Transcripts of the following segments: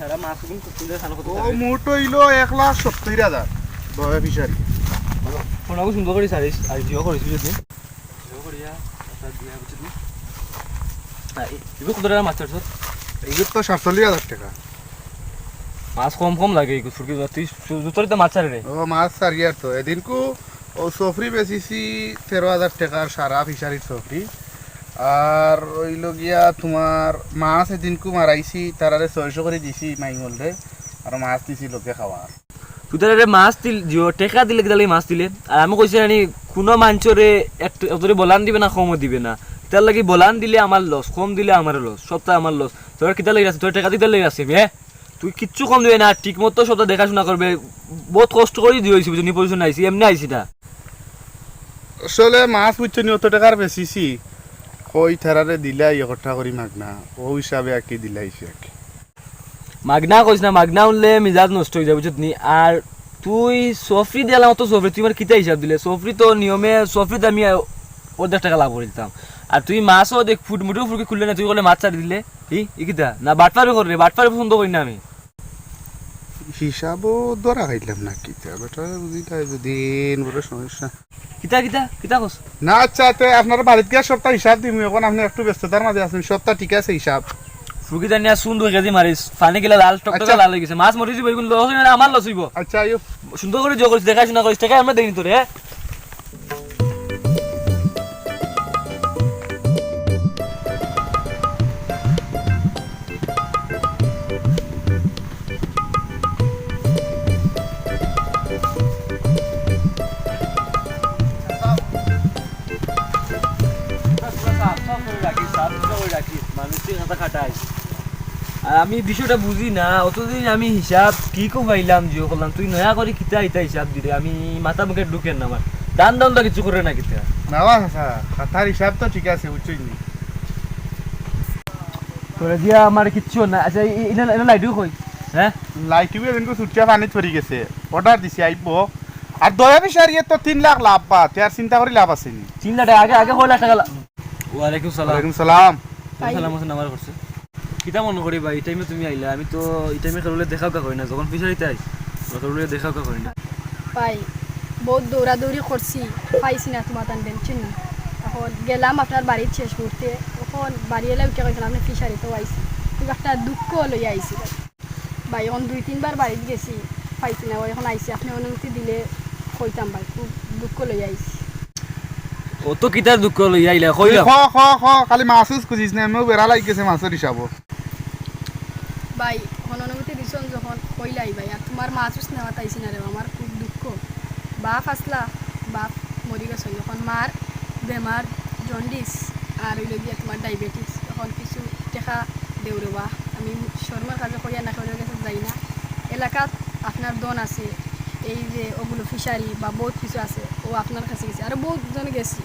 সারা মাছ কিন্তু সুন্দর খানা কত ও মোট হইল এক লাখ সত্তর হাজার। দয়া ফিশারি। ফোনাকো সুন্দর করে সারিস আর জিও করিস যদি জিও করিয়া তার দিয়া বুঝলি এগুলো কত টাকা মাছ তো সাতচল্লিশ হাজার টাকা। মাছ কম কম লাগে তুই তো মাছ ছাড়ে রে ও মাছ সারিয়ার তো। এদিনকু ও সফরি বেচিছি তেরো হাজার টাকার সারা ফিশারির সফরি আর ওইল গিয়া তোমার মাছ এদিনকু মারাইছি তারারে ছয়শো করে দিছি মাইমলরে আর মাছ দিছি লোকে খাওয়ার তাহলে মাছ দিল জিও টেকা দিলে কিদালে মাছ দিলে। আর আমি কইছি জানি কোনো মাঞ্চরে এতরে বলান দিবে না কমও দিবে না। তার লাগি বলান দিলে আমার লস কম দিলে আমার লস সবটা আমার লস তোর কিতা লেগে আছে তোর টেকা দিতে লেগে আছে হ্যাঁ তুই কিচ্ছু কম দিবে না ঠিক মতো সবটা দেখাশোনা করবে বহুত কষ্ট করে দিয়ে হয়েছি বুঝলি পজিশন আইসি এমনি আইসি না আসলে মাছ বুঝছ নি অত টাকার বেচিছি। কই থারারে দিলাই একঠা করি মাগনা? ও হিসাবে আর কি দিলাইছি আর মাগনা কইস না, মাগনা উনলে মিজাজ নষ্ট হয়ে যাবে নি? আর তুই সফরি দিলাম তো সফরি, তুই আমার কিতা হিসাব দিলে? সফরি তো নিয়মে, সফরিতে আমি অর্ধেক টাকা লাভ করে দিতাম। আর তুই মাছও দেখ, ফুট মুঠো ফুটকি খুললে না, তুই বলে মাছ ছাড়ি দিলে? ই কিতা? না বাটপারি করে বাটপারি পছন্দ করি না আমি। হিসাবও ধরা খাইলাম না কি বেটা বুঝিটা দিন বড় সমস্যা। কিতা কিতা কিতা কস না আচ্ছা তে আপনার বাড়িতে গিয়ে সপ্তাহ হিসাব দিম এখন আপনি একটু ব্যস্ততার মাঝে আছেন সপ্তাহ ঠিক আছে হিসাব। ফুরকি জানিয়া সুন দুই কেজি মারিস পানি গিলা লাল টক টক লাল হয়ে গেছে মাছ মরিছি বইগুন লস হইবে আমার লস হইব। আচ্ছা সুন্দর করে জো করিস দেখাশোনা করিস টাকা আমরা দেখিনি তোরে হ্যাঁ আর আমি বিষয়টা বুঝি না অতদিন আমি হিসাব ঠিকও পাইলাম জিও করলাম তুই নয়া করে কিতা ইতা হিসাব দিলে? আমি মাথা মুখে ঢুকেন না আমার। দান দান তো কিছু করে না কিতা? আচ্ছা খাতার হিসাব তো ঠিক আছে বুঝছই নি করে দিয়া আমার কিচ্ছু না। আচ্ছা এটা এটা লাইটও কই? হ্যাঁ? লাইটিও পানি পড়ি গেছে। অর্ডার দিছি আইব। আর দয়া বিচারিয়ে তো তিন লাখ লাভ পা তার চিন্তা করে লাভ আছে নি? তিন লাখ আগে আগে কয় লাখ টাকা লা- ওয়ালাইকুম সালাম। ওয়ালাইকুম সালাম। সালাম হোসেন আমার করছে কিতা মনে করি ভাই এই টাইমে তুমি আইলা আমি তো এই টাইমে খেললে দেখাও কা করি না যখন ফিশারিতে আই খেললে দেখাও কা করি না পাই। বহুত দৌড়াদৌড়ি করছি পাইছি না তোমার তান টেনশন না। এখন গেলাম আপনার বাড়ির শেষ মুহূর্তে এখন বাড়ি এলে উঠে কইছিলাম আপনি ফিশারিতেও আইসি কিন্তু একটা দুঃখ লই আইসি ভাই এখন দুই তিনবার বাড়িতে গেছি। পাইছি না এখন আইসি আপনি অনুমতি দিলে কইতাম ভাই খুব দুঃখ লই আইসি ও তো কিতার দুঃখ লই আইলা কইলা খ খ খ খালি মাছুস খুঁজিস না? আমিও বেড়া লাগি গেছে মাছের হিসাব ভাই এখন অনুমতি দিছন যখন কইলাই ভাই আর তোমার মাছুস নেওয়া তাইছি না রে আমার খুব দুঃখ বাপ আসলা বাপ মরি গেছে। যখন মার বেমার জন্ডিস আর ওই গিয়ে তোমার ডায়াবেটিস এখন কিছু টেকা দেউরে বা। আমি শর্মার কাজে কইয়া না কইয়া গেছে যাই না। এলাকাত আপনার দন আছে। এই যে ওগুলো ফিশারি বা বহুত কিছু আছে, ও আপনার কাছে গেছে। আর বহুত জন গেছি।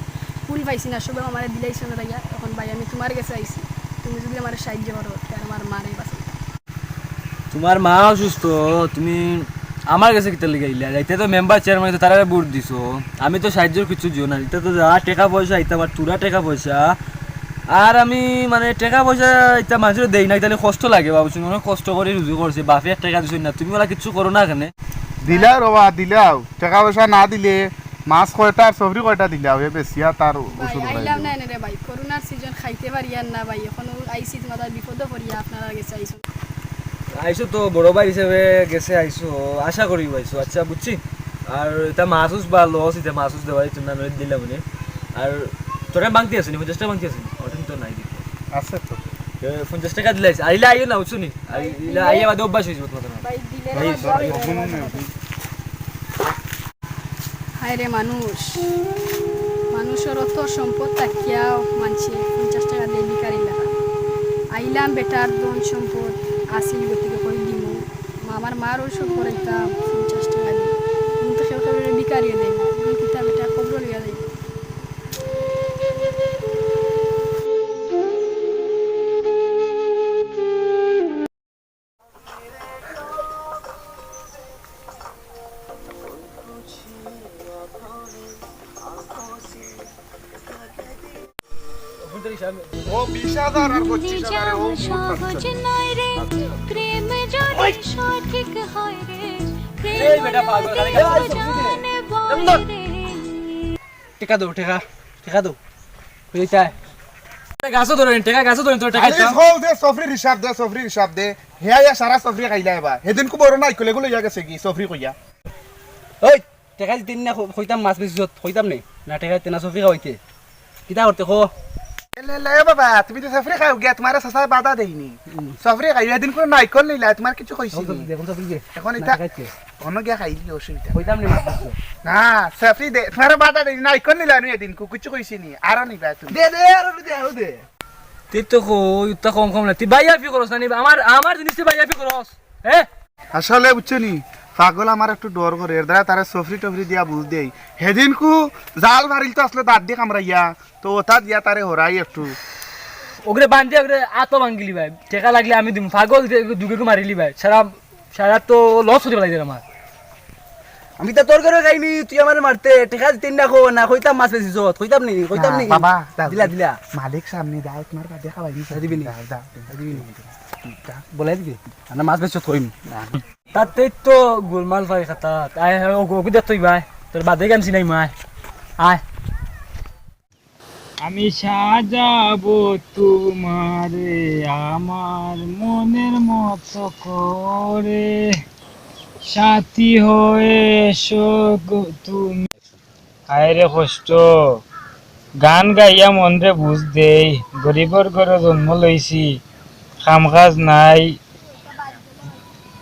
ফুল পাইছি না, সবে আমার দিলাইছে না রাইয়া এখন ভাই, আমি তোমার কাছে আইছি। তুমি যদি আমার সাহায্য করো তাহলে আমার মারে বাঁচাই তোমার মা অসুস্থ, তুমি আমার কাছে কিতা লিগে আইলা? রাইতে তো মেম্বার চেয়ারম্যান আছে তারা ভোট দিছো। আমি তো সাহায্যের কিছু দিও না। এটা তো যা টাকা পয়সা ইতা আমার তুরা টাকা পয়সা। আর আমি মানে টাকা পয়সা ইতা মানুষের দেই না তাহলে কষ্ট লাগে বাবুছি অনেক কষ্ট করে রুজু করছে বাপে এক টাকা দিছো না। তুমি ওরা কিছু করো না এখানে। দিলাও রবা দিলাও টাকা পয়সা না দিলে মাছ কয়টা আর সবরি কয়টা দিলাও এ বেশিয়া তার ভাই ওষুধ আইলাম না রে ভাই করোনার সিজন খাইতে পারি আর না ভাই এখন আইসি তোমাদের বিপদ পড়িয়া আপনারা গেছে আইসো আইসো তো বড় ভাই হিসেবে গেছে আইসো আশা করি আইসো আচ্ছা বুঝছি? আর এটা মাসুস বা লস এটা মাসুস দেওয়া এটা না নয় দিলাম মানে। আর তোরা বাংতি আসেনি পঞ্চাশটা বাংতি আসেনি ওটা তো নাই দেখি। আছে তো। পঞ্চাশ টাকা দিলে আইলে আইও না উঠছো নি? আইলে আইয়া বাদে অভ্যাস হয়েছে তোমার। হায় রে মানুষ। মানুষের অত সম্পদ থাকিয়াও মানছে পঞ্চাশ টাকা দিয়ে বিকারি লাগা আইলাম বেটার ধন সম্পদ আসিল গতিকে করে দিব আমার মার ওষুধ করাইতাম পঞ্চাশ টাকা দিয়ে। কিন্তু কেউ বিকারিও দেয় না। কিতা বেটা খবর লিয়া দেয় ও বিশ হাজার আর পঁচিশ হাজারে ও সহজ নয় রে প্রেম যদি সঠিক হয় রে। এই বেটা পাগল, খালি খালি জানে এমন বল রে। টেকা দাও টেকা টেকা দাও বুঝতে গাছও ধরেন টেকা গাছও ধরেন তোর টেকা দে সফরির হিসাব দে হিসাব দে। হেয়া ইয়া সারা সফরি খাইলা এবার সেদিন কো বড় নাই কলে গুলো ইয়া গেছে কি সফরি কইয়া। ওই টেকা দিতেন না হইতাম মাছ বেশি হইতাম নেই না। টেকা দিতে না সফি খাওয়াইতে। কিতা করতে খো? লে লে বাবা তুমি তো সফরি খাও গিয়া তোমার সাসায় বাধা দেইনি সফরি খাই এদিন কোনো নাই কল নিলা তোমার কিছু কইছি নি। দেখুন সফি যে এখন এটা অন্য গিয়া খাইলি অসুবিধা হইতাম নেই মাছ বেশি না সফরি দে তোমার বাধা দেইনি নাই নিলা নি এদিন কো কিছু কইছি নি আর নিবা তুমি দে দে আর দে আর দে তুই তো কই তা কম কম না তুই বাইয়া ফি করস না নি আমার আমার জিনিস বাইয়া ফি করস হ্যাঁ আসলে বুঝছ নি পাগল আমার একটু ডর করে। এর দ্বারা তারা সফরি টফরি দিয়া বুঝ দেই। সেদিন কু জাল মারিল তো আসলে দাঁত দিয়ে কামড়াইয়া তো ওটা দিয়া তারে হরাই একটু। ওগরে বান্ধি ওগরে আতো ভাঙ্গিলি ভাই। টেকা লাগলে আমি দিম। পাগল দুগে মারিলি ভাই। সারা সারা তো লস হতে লাগছে আমার আমি তো তোর করে খাইনি তুই আমার মারতে টেকা দিতেন না খো না হইতাম মাছ বেশি যত হইতাম নেই হইতাম নেই বাবা দিলা দিলা। মালিক সামনে দাও তোমার বাদে খাওয়াই দিবি নি? দিবি নি? বলাই দিবি না মাছ বেশি থইম তাতে তো গোলমাল তুই ভাই তোর বাদে গান চিনাই মায় আয় আমি সাজাবো তোমারে আমার মনের মতো করে সাথী হয়ে তুমি আয়রে কষ্ট গান গাইয়া মনরে বুঝ দেই গরিবর ঘরে জন্ম লইছি কাম কাজ নাই।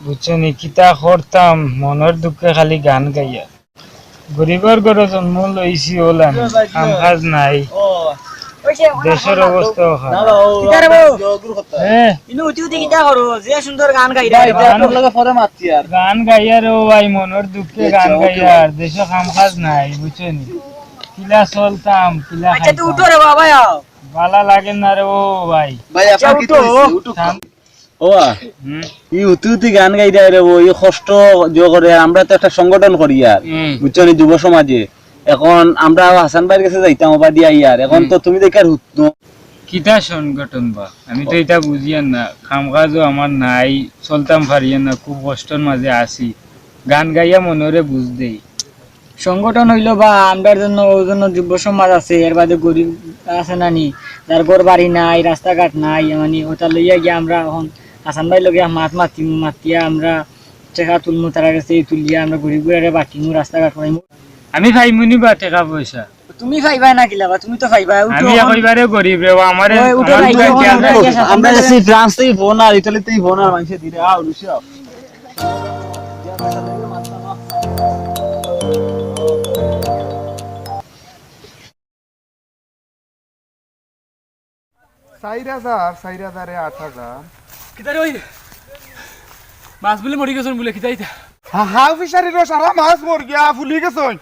বুঝছ নি? কিতা করতাম? মনের দুঃখে খালি গান গাইয়া। গরিবর ঘরে জন্ম লইছি ওলান কাম কাজ নাই। দেশের অবস্থা গান গাই গান- গান গাইয়ার ও ভাই মনের দুঃখে গান গাইয়ার দেশে কাম কাজ নাই বুঝছ নি? কিলা চলতাম কিলা উঠো রে বাবা ভালা লাগে না রে ও ভাই। ভাই আপনার কি থাম। ও ই উতি উতি গান গাই দেয় রে ও ই কষ্ট যে করে আমরা তো একটা সংগঠন করি আর হুম। যুব সমাজে। এখন আমরা হাসান ভাইয়ের কাছে যাইতাম ওবা দিয়া ইয়ার। এখন তো তুমি দেখার হুতো কিতা সংগঠন বা? আমি তো এটা বুঝিয়ান না কাম কাজও আমার নাই চলতাম পারিয়ান না খুব কষ্টর মাঝে আছি গান গাইয়া মনরে বুঝ দেই। সংগঠন হইল বা আমরার জন্য ওই জন্য যুব সমাজ আছে এর বাদে গরিব আছে নানি যার ঘর বাড়ি নাই রাস্তাঘাট নাই মানে ওটা লইয়া গিয়া আমরা এখন হাসান ভাই লগে মাত মাতি মাতিয়া আমরা টেকা তুলমু তারা কাছে তুলিয়া আমরা গরিব গুড়ারে বাটিমু রাস্তাঘাট করাইমু আমি ভাইমুনি বা টাকা পয়সা। তুমি ফাইবা না কি লাগা তুমি তো ফাইবা উঠো আমি এখন। গরিব রে আমারে আমার কাছে ফ্রান্স থেকে ফোন আর ইতালি থেকে ফোন আর মানুষের দিলে। আও রুশি চার হাজার চার হাজারে আট হাজার কিতারে ওই মাছ বলে মরি গেছেন বলে কিতাই হাউ ফিশারির সারা মাছ মর গিয়া ফুলি গেছন।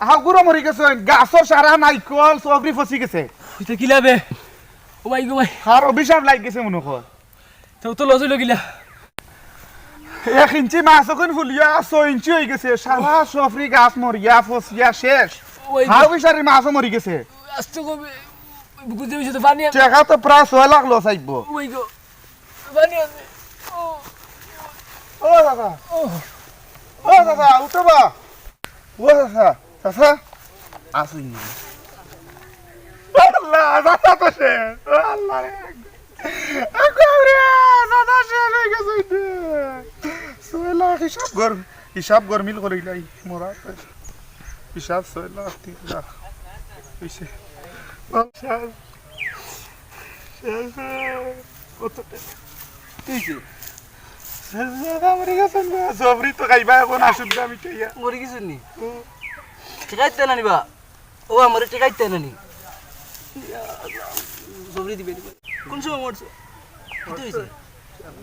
হাউ গুড়ো মরি গেছন গাছর সারা নাইকল সবরি ফসি গেছে। হইতে কিলা ও ভাই গো ভাই আর অভিশাপ লাগ গেছে মনে কর তো তো হইল এক ইঞ্চি মাছ এখন ফুলিয়া ছয় ইঞ্চি হয়ে গেছে। সারা সফরি গাছ মরিয়া ফসিয়া শেষ। হাউ ফিশারির মাছও মরি গেছে। আস্তে কবে। বুঝতে বুঝতে তো পানি টাকা তো প্রায় ছয় লাখ লস আইব ওই গো পানি আছে ও দাদা ও দাদা উঠো বা ও দাদা দাদা আসুন আল্লাহ দাদা হিসাব গর হিসাব গরমিল করে মোরা হিসাব ছয় হইছে কত সবরি তো খাইবা এখন আসুন আমি টেয়া মরি কিছু নি টেকাইতে না নিবা ও আমার টেকাইতে না নি সবরি দিবে কোন সময় মরছে কি হইছে তুই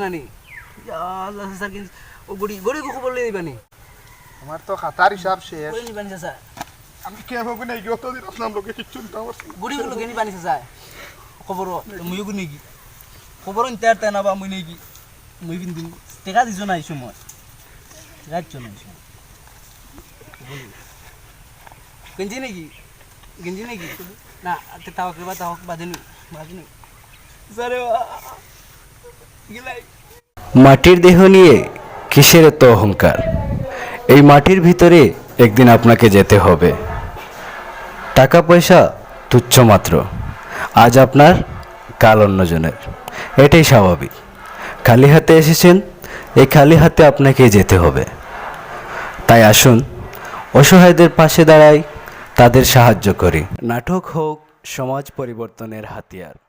না নি না নি কিন্তু নি? আমার তো খাতার হিসাব শেষ। নি আমি কে হবে না এগিয়ে তো দিন লোকে কিচ্ছু না। গড়ি গুলো গেনি বানিছে স্যার খবর মুইও গুনি কি খবর নিতে আর তেনা বা মুই নাকি? মুই পিন্দিম টেকা দিছো না না নাকি? নাকি? না গিলাই মাটির দেহ নিয়ে কিসের এত অহংকার? এই মাটির ভিতরে একদিন আপনাকে যেতে হবে। টাকা পয়সা তুচ্ছ মাত্র। আজ আপনার কাল অন্যজনের। এটাই স্বাভাবিক। খালি হাতে এসেছেন এই খালি হাতে আপনাকে যেতে হবে। তাই আসুন, অসহায়দের পাশে দাঁড়াই, তাদের সাহায্য করি। নাটক হোক, সমাজ পরিবর্তনের হাতিয়ার।